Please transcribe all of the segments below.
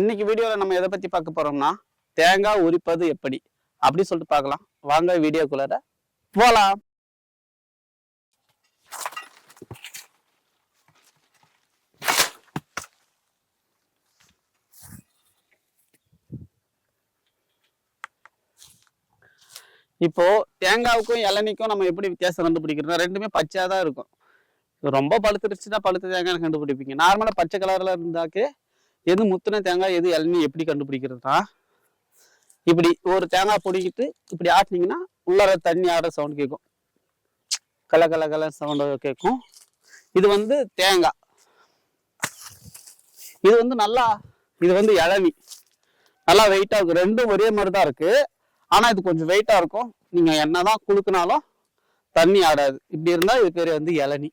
இன்னைக்கு வீடியோவில் நம்ம எதை பற்றி பார்க்க போகிறோம்னா தேங்காய் உரிப்பது எப்படி? அப்படி சொல்லிட்டு பார்க்கலாம். வாங்க வீடியோக்குள்ளார போகலாம் இப்போ தேங்காவுக்கும் இளநிக்கும் நம்ம எப்படி வித்தியாசம் கண்டுபிடிக்கிறோம் ரெண்டுமே பச்சையாக தான் இருக்கும். ரொம்ப பழுத்துருச்சுன்னா பழுத்த தேங்காய் கண்டுபிடிப்பீங்க. நார்மலாக பச்சை கலரில் இருந்தாக்கே எது முத்தின தேங்காய் எது இளநீ எப்படி கண்டுபிடிக்கிறதுனா இப்படி ஒரு தேங்காய் பிடிக்கிட்டு இப்படி ஆட்டினீங்கன்னா உள்ளார தண்ணி ஆடுற சவுண்ட் கேட்கும் கல கல கல சவுண்ட் கேட்கும் இது வந்து தேங்காய். இது வந்து நல்லா இது வந்து இளநி. நல்லா வெயிட்டாக இருக்கும் ரெண்டும் ஒரே மாதிரி தான் இருக்குது ஆனால் இது கொஞ்சம் வெயிட்டாக இருக்கும். நீங்கள் என்ன தான் குழுக்கினாலும் தண்ணி ஆடாது. இப்படி இருந்தால் இது பேர் வந்து இளநி.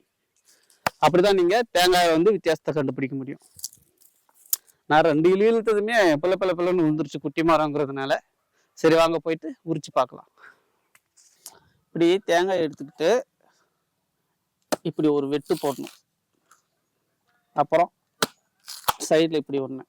அப்படிதான் நீங்கள் தேங்காயை வந்து வித்தியாசத்தை கண்டுபிடிக்க முடியும். நான் ரெண்டு இழு இழுத்ததுமே பிள்ளை பிள்ளை பிள்ளைன்னு விழுந்துருச்சு குட்டி மரங்கிறதுனால சரி வாங்க போயிட்டு உரிச்சு பார்க்கலாம். இப்படி தேங்காய் எடுத்துக்கிட்டு இப்படி ஒரு வெட்டு போடணும். அப்புறம் சைடில் இப்படி ஒன்று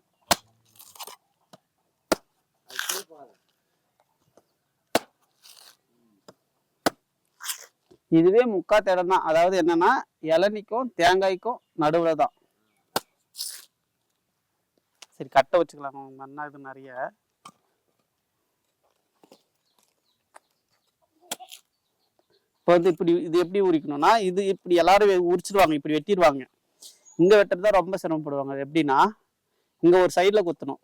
இதுவே முக்கா தேடம் தான். அதாவது என்னன்னா இளநிக்கும் தேங்காய்க்கும் நடுவில் தான் சரி கட்டை வச்சுக்கலாம். மண்ணா இது நிறைய. இப்போ வந்து இப்படி இது எப்படி உரிக்கணும்னா இது இப்படி எல்லாரும் உரிச்சிடுவாங்க இப்படி வெட்டிடுவாங்க இங்கே வெட்டுறது தான் ரொம்ப சிரமப்படுவாங்க. எப்படின்னா இங்கே ஒரு சைடில் குத்தணும்.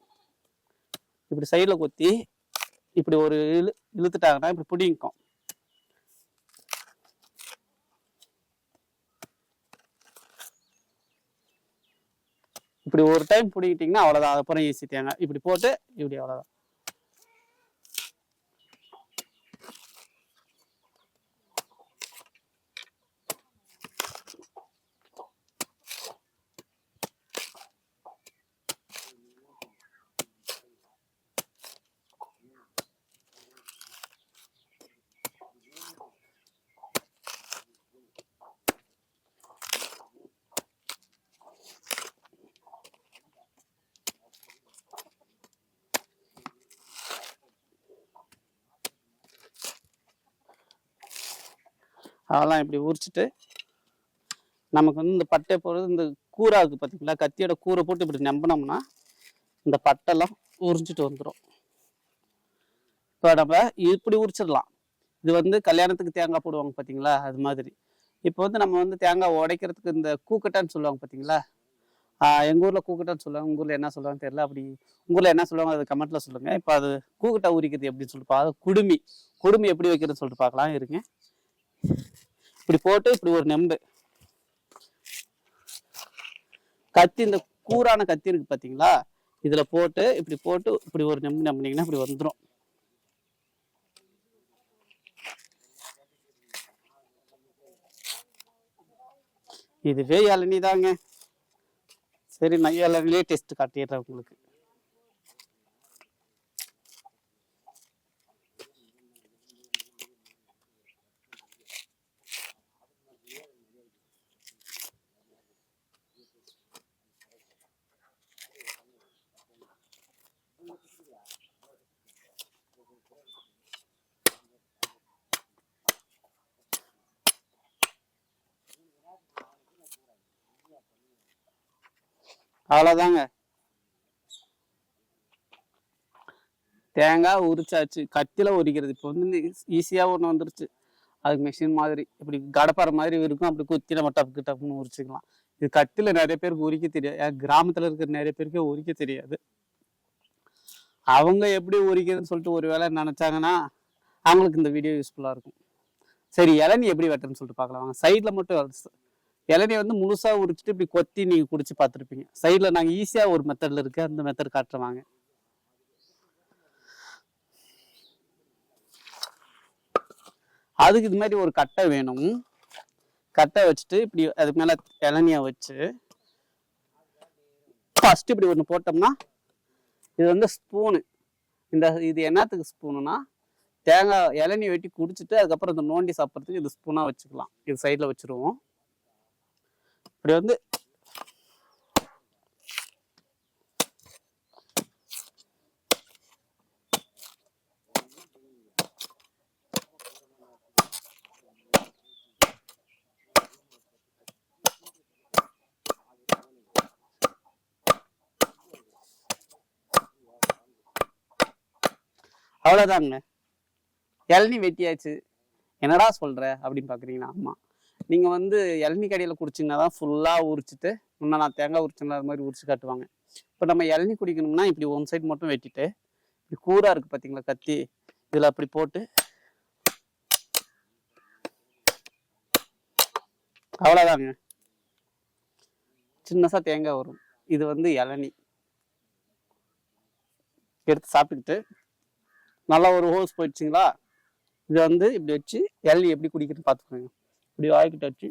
இப்படி சைடில் குத்தி இப்படி ஒரு இழு இழுத்துட்டாங்கன்னா இப்படி பிடிக்கும் இப்படி ஒரு டைம் பிடிக்கிட்டிங்கன்னா அவ்வளோதான் அப்புறம் ஈஸி தேங்காய் இப்படி போட்டு இப்படி அவ்வளோதான் அதெல்லாம் இப்படி உரிச்சிட்டு நமக்கு வந்து இந்த பட்டை போடுறது இந்த கூரா இருக்குது பார்த்தீங்களா கத்தியோட கூரை போட்டு இப்படி நம்பினோம்னா இந்த பட்டெல்லாம் உரிஞ்சிட்டு வந்துடும் இப்போ நம்ம இப்படி உரிச்சிடலாம். இது வந்து கல்யாணத்துக்கு தேங்காய் போடுவாங்க பார்த்தீங்களா அது மாதிரி. இப்போ வந்து நம்ம வந்து தேங்காய் உடைக்கிறதுக்கு இந்த கூக்கட்டான்னு சொல்லுவாங்க பார்த்தீங்களா எங்கள் ஊரில் கூக்கட்டான்னு சொல்லுவாங்க. உங்கள் ஊரில் என்ன சொல்லுவாங்க தெரியல. அப்படி உங்கள் ஊரில் என்ன சொல்லுவாங்க? அது கமெண்ட்டில் சொல்லுங்கள் இப்போ அது கூக்கட்டை உரிக்கிறது எப்படின்னு சொல்லிட்டு பார்க்க குடுமி. குடுமி எப்படி வைக்கிறதுன்னு சொல்லிட்டு பார்க்கலாம். இருங்க. இப்படி போட்டு இப்படி ஒரு நெம்பு. கத்தி இந்த கூரான கத்தி இருக்கு பாத்தீங்களா? இதுல போட்டு இப்படி போட்டு இப்படி ஒரு நெம்பு நம்பினீங்கன்னா இப்படி வந்துடும் இதுவே இளநீ தாங்க சரி நான் இளநிலே டெஸ்ட் காட்டிடுறேன் உங்களுக்கு. அவ்வளோதாங்க தேங்காய் உரிச்சாச்சு. கத்தியில் உரிக்கிறது. இப்போ வந்து ஈஸியாக ஒன்று வந்துருச்சு. அதுக்கு மிஷின் மாதிரி இப்படி கடப்பாறை மாதிரி இருக்கும். அப்படி குத்தி நம்ம டப்புக்கு டப்புன்னு உரிச்சுக்கலாம். இது கத்தியில் நிறைய பேருக்கு உரிக்க தெரியாது. என் இருக்கிற நிறைய பேருக்கு உரிக்க தெரியாது. அவங்க எப்படி உரிக்கிறதுன்னு சொல்லிட்டு ஒரு வேலை நினச்சாங்கன்னா அவங்களுக்கு இந்த வீடியோ யூஸ்ஃபுல்லாக இருக்கும். சரி இளநீ எப்படி வெட்டுறேன்னு சொல்லிட்டு பார்க்கலாம். வாங்க. சைடில் மட்டும் இளநீ வந்து முழுசாக உரிச்சிட்டு இப்படி கொத்தி நீங்கள் குடிச்சு பார்த்துருப்பீங்க. சைடில் நாங்கள் ஈஸியாக ஒரு மெத்தடில் இருக்கு. அந்த மெத்தட் காட்டுறவாங்க அதுக்கு இது மாதிரி ஒரு கட்டை வேணும். கட்டை வச்சுட்டு இப்படி அதுக்கு மேலே இளநிய வச்சு ஃபஸ்ட்டு இப்படி ஒன்று போட்டோம்னா இது வந்து ஸ்பூனு இந்த இது என்னத்துக்கு ஸ்பூனுனா தேங்காய் இளநீ வெட்டி குடிச்சிட்டு அதுக்கப்புறம் இந்த நோண்டி சாப்பிட்றதுக்கு இது ஸ்பூனாக வச்சுக்கலாம். இது சைடில் வச்சுருவோம். அப்படி வந்து அவ்வளோதாங்க இளநி வெட்டியாச்சு. என்னடா சொல்கிற அப்படின்னு பார்க்குறீங்கன்னா ஆமாம் நீங்கள் வந்து இளநீ கடையில் குடிச்சிங்கன்னா தான் ஃபுல்லாக உரிச்சிட்டு முன்னே நான் தேங்காய் உரிச்சேன்ல அது மாதிரி உரிச்சு காட்டுவாங்க. இப்போ நம்ம இளநி குடிக்கணும்னா இப்படி ஒன் சைடு மட்டும் வெட்டிட்டு இப்படி கூறாக இருக்குது பார்த்தீங்களா கத்தி இதில் அப்படி போட்டு அவ்வளோதாங்க சின்னசாக தேங்காய் வரும். இது வந்து இளநி எடுத்து சாப்பிட்டுக்கிட்டு நல்லா ஒரு ஹோஸ் போயிடுச்சுங்களா? இதை வந்து இப்படி வச்சு இளநி எப்படி குடிக்கிறதுன்னு பார்த்துக்கோங்க இப்படி வாய்க்கிட்ட வச்சு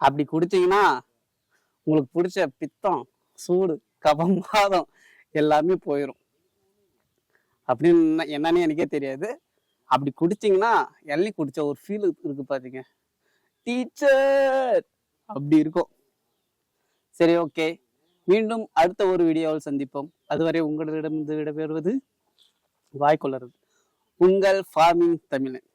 அப்படி குடிச்சீங்கன்னா உங்களுக்கு பிடிச்ச பித்தம் சூடு கபம் வாதம் எல்லாமே போயிடும் அப்படின்னு என்னன்னு எனக்கே தெரியாது. அப்படி குடிச்சிங்கன்னா எள்ளி குடிச்ச ஒரு ஃபீல் இருக்கு பாத்தீங்க. டீச்சர் அப்படி இருக்கும். சரி ஓகே மீண்டும் அடுத்த ஒரு வீடியோவில் சந்திப்போம். அதுவரை உங்களிடமிருந்து விடைபெறுவது வாய்க்கொள்ளறது உங்கள் ஃபார்மிங் தமிழன்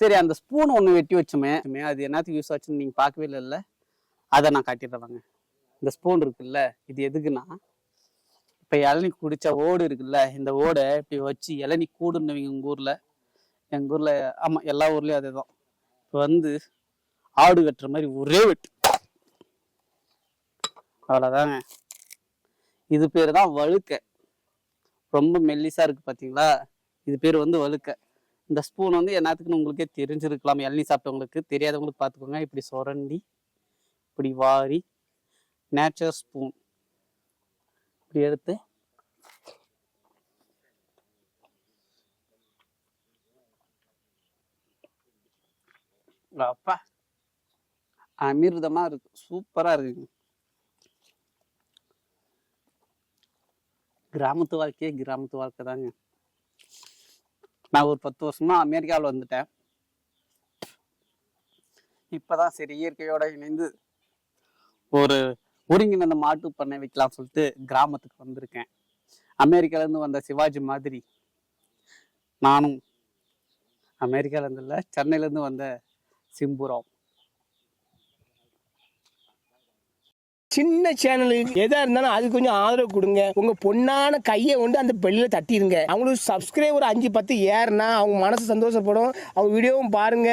சரி அந்த ஸ்பூன் ஒன்று வெட்டி வச்சோமே. அது என்னத்துக்கு யூஸ் ஆச்சுன்னு நீங்கள் பார்க்கவே இல்லை அதை நான் காட்டிடுறேன் இந்த ஸ்பூன் இருக்குல்ல இது எதுக்குன்னா இப்போ இளநி குடிச்ச ஓடு இருக்குல்ல இந்த ஓடை இப்படி வச்சு இளநி கூடுன்னு எங்கள் ஊரில். எங்கள் ஊரில் ஆமாம் எல்லா ஊர்லேயும் அதே தான் இப்போ வந்து ஆடு வெட்டுற மாதிரி ஒரே வெட்டு. அவ்வளோதாங்க இது பேர் தான் வழுக்க. ரொம்ப மெல்லிசாக இருக்குது பார்த்தீங்களா இது பேர் வந்து வழுக்க. இந்த ஸ்பூன் வந்து என்னத்துக்குன்னு உங்களுக்கே தெரிஞ்சிருக்கலாம். இளநீ சாப்பிட்டவங்களுக்கு தெரியாதவங்களுக்கு பார்த்துக்கோங்க இப்படி சுரண்டி இப்படி வாரி நேச்சர் ஸ்பூன் இப்படி எடுத்து அப்பா. அமிர்தமாக இருக்கு. சூப்பரா இருக்குங்க. கிராமத்து வாழ்க்கையே கிராமத்து வாழ்க்கை தாங்க. நான் ஒரு பத்து வருஷமா அமெரிக்காவில் வந்துட்டேன். இப்பதான் சரி இயற்கையோட இணைந்து ஒரு ஒருங்கிணைந்த மாட்டு பண்ணை வைக்கலாம் சொல்லிட்டு கிராமத்துக்கு வந்திருக்கேன். அமெரிக்கால இருந்து வந்த சிவாஜி மாதிரி நானும் அமெரிக்கால இருந்து சென்னையிலேருந்து சென்னையில இருந்து வந்த சிம்புராவ் சின்ன சேனலுக்கு எதா இருந்தாலும் அது கொஞ்சம் ஆதரவு கொடுங்க. உங்க பொண்ணான கையை கொண்டு அந்த பெல்லில தட்டிடுங்க அவங்களுக்கு சப்ஸ்கிரைபர் அஞ்சு பத்து ஏறுனா அவங்க மனசு சந்தோஷப்படும். அவங்க வீடியோவும் பாருங்க.